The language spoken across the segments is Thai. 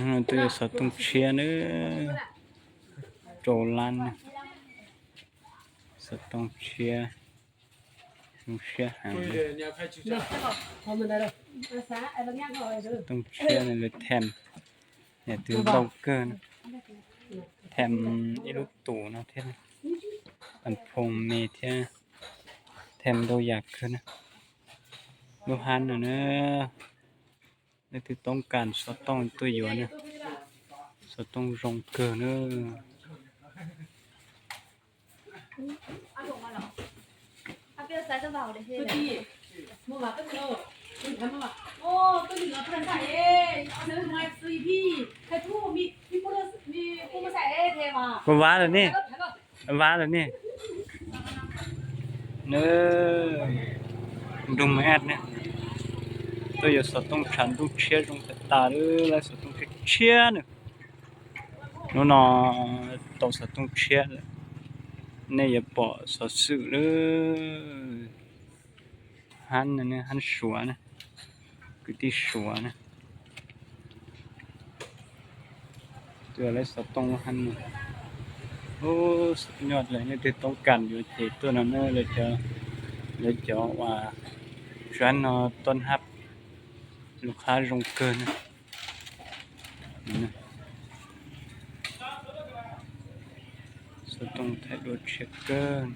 ห้าตัวสัตว์ต้องเชียร์เนอโจลันสัตว์ต้องเชียต้องเชียร์หางต้องเชียร์เลยแถมเนี่ยตัวเบาเกินแถมไอ้ลูกตู่นะเท่นอันพงเมเทียแถมตัวอยากขึ้นดูฮันหน่อยเนอะ นี่คือต้องการสต้องตัวอยู่เนี่ยสต้องรงเกอเนเนอะก็ว้าแล้วนี่ว้าแล้วนี่เนอดุมแอดเนี่ย sự nữa hắn này nè hắn sủa nè cái tí sủa nè tôi lấy số tông hắn nè โอ้สุดยอดเลยนี่ที่ต้องการอยู่ที่ตัวนั้นเนอะเลยจะเลยจะว่าชวนเนาต้นฮับ ลูกค้าลงเกินนะสุดตรงแทดดเช็คเกิน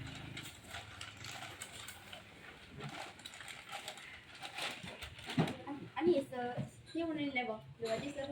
อันนี้เซอร์ที่วันนี้เลยบอกหรือว่าที่เซอร์